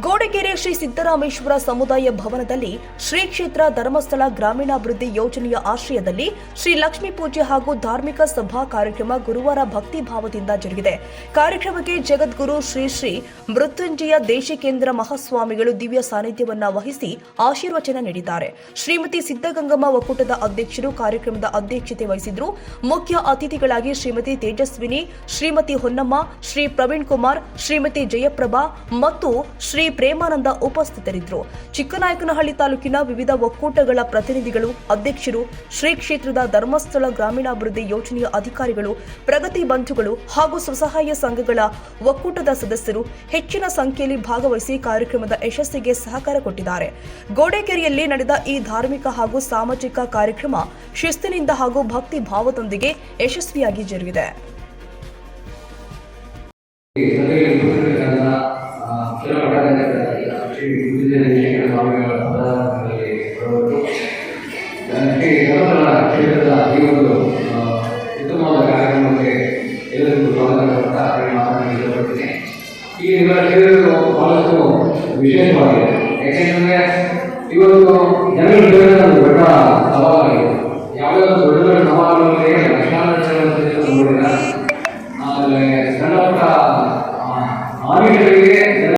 ಗೋಡೆಗೆರೆ ಶ್ರೀ ಸಿದ್ದರಾಮೇಶ್ವರ ಸಮುದಾಯ ಭವನದಲ್ಲಿ ಶ್ರೀ ಕ್ಷೇತ್ರ ಧರ್ಮಸ್ಥಳ ಗ್ರಾಮೀಣಾಭಿವೃದ್ಧಿ ಯೋಜನೆಯ ಆಶ್ರಯದಲ್ಲಿ ಶ್ರೀ ಲಕ್ಷ್ಮೀ ಪೂಜೆ ಹಾಗೂ ಧಾರ್ಮಿಕ ಸಭಾ ಕಾರ್ಯಕ್ರಮ ಗುರುವಾರ ಭಕ್ತಿ ಭಾವದಿಂದ ಜರುಗಿದೆ. ಕಾರ್ಯಕ್ರಮಕ್ಕೆ ಜಗದ್ಗುರು ಶ್ರೀ ಶ್ರೀ ಮೃತ್ಯುಂಜಯ ದೇಶಿಕೇಂದ್ರ ಮಹಾಸ್ವಾಮಿಗಳು ದಿವ್ಯ ಸಾನ್ನಿಧ್ಯವನ್ನ ವಹಿಸಿ ಆಶೀರ್ವಚನ ನೀಡಿದ್ದಾರೆ. ಶ್ರೀಮತಿ ಸಿದ್ದಗಂಗಮ್ಮ ಒಕ್ಕೂಟದ ಅಧ್ಯಕ್ಷರು ಕಾರ್ಯಕ್ರಮದ ಅಧ್ಯಕ್ಷತೆ ವಹಿಸಿದ್ರು. ಮುಖ್ಯ ಅತಿಥಿಗಳಾಗಿ ಶ್ರೀಮತಿ ತೇಜಸ್ವಿನಿ, ಶ್ರೀಮತಿ ಹೊನ್ನಮ್ಮ, ಶ್ರೀ ಪ್ರವೀಣ್ ಕುಮಾರ್, ಶ್ರೀಮತಿ ಜಯಪ್ರಭಾ ಮತ್ತು ಶ್ರೀ ಪ್ರೇಮಾನಂದ ಉಪಸ್ಥಿತರಿದ್ದರು. ಚಿಕ್ಕನಾಯಕನಹಳ್ಳಿ ತಾಲೂಕಿನ ವಿವಿಧ ಒಕ್ಕೂಟಗಳ ಪ್ರತಿನಿಧಿಗಳು, ಅಧ್ಯಕ್ಷರು, ಶ್ರೀ ಕ್ಷೇತ್ರದ ಧರ್ಮಸ್ಥಳ ಗ್ರಾಮೀಣಾಭಿವೃದ್ಧಿ ಯೋಜನೆಯ ಅಧಿಕಾರಿಗಳು, ಪ್ರಗತಿ ಬಂಧುಗಳು ಹಾಗೂ ಸ್ವಸಹಾಯ ಸಂಘಗಳ ಒಕ್ಕೂಟದ ಸದಸ್ಯರು ಹೆಚ್ಚಿನ ಸಂಖ್ಯೆಯಲ್ಲಿ ಭಾಗವಹಿಸಿ ಕಾರ್ಯಕ್ರಮದ ಯಶಸ್ಸಿಗೆ ಸಹಕಾರ ಕೊಟ್ಟಿದ್ದಾರೆ. ಗೋಡೆಕೆರೆಯಲ್ಲಿ ನಡೆದ ಈ ಧಾರ್ಮಿಕ ಹಾಗೂ ಸಾಮಾಜಿಕ ಕಾರ್ಯಕ್ರಮ ಶಿಸ್ತಿನಿಂದ ಹಾಗೂ ಭಕ್ತಿ ಭಾವದೊಂದಿಗೆ ಯಶಸ್ವಿಯಾಗಿ ಜರುಗಿದೆ. ಕ್ಷೇತ್ರದ ಈ ಒಂದು ಉತ್ತಮವಾದ ಕಾರ್ಯಕ್ರಮಕ್ಕೆ ಎಲ್ಲರಿಗೂ ಸ್ವಾಗತ ಕೊಡ್ತಾ ಮಾತನಾಡಿ ಇಷ್ಟಪಡ್ತೀನಿ ಈ ಬಹಳಷ್ಟು ವಿಶೇಷವಾಗಿದೆ ಇವತ್ತು ಜನರು ಕೇಳಿದ ಒಂದು ದೊಡ್ಡ ಸವಾಲಾಗಿದೆ ಯಾವುದೇ ದೊಡ್ಡ ದೊಡ್ಡ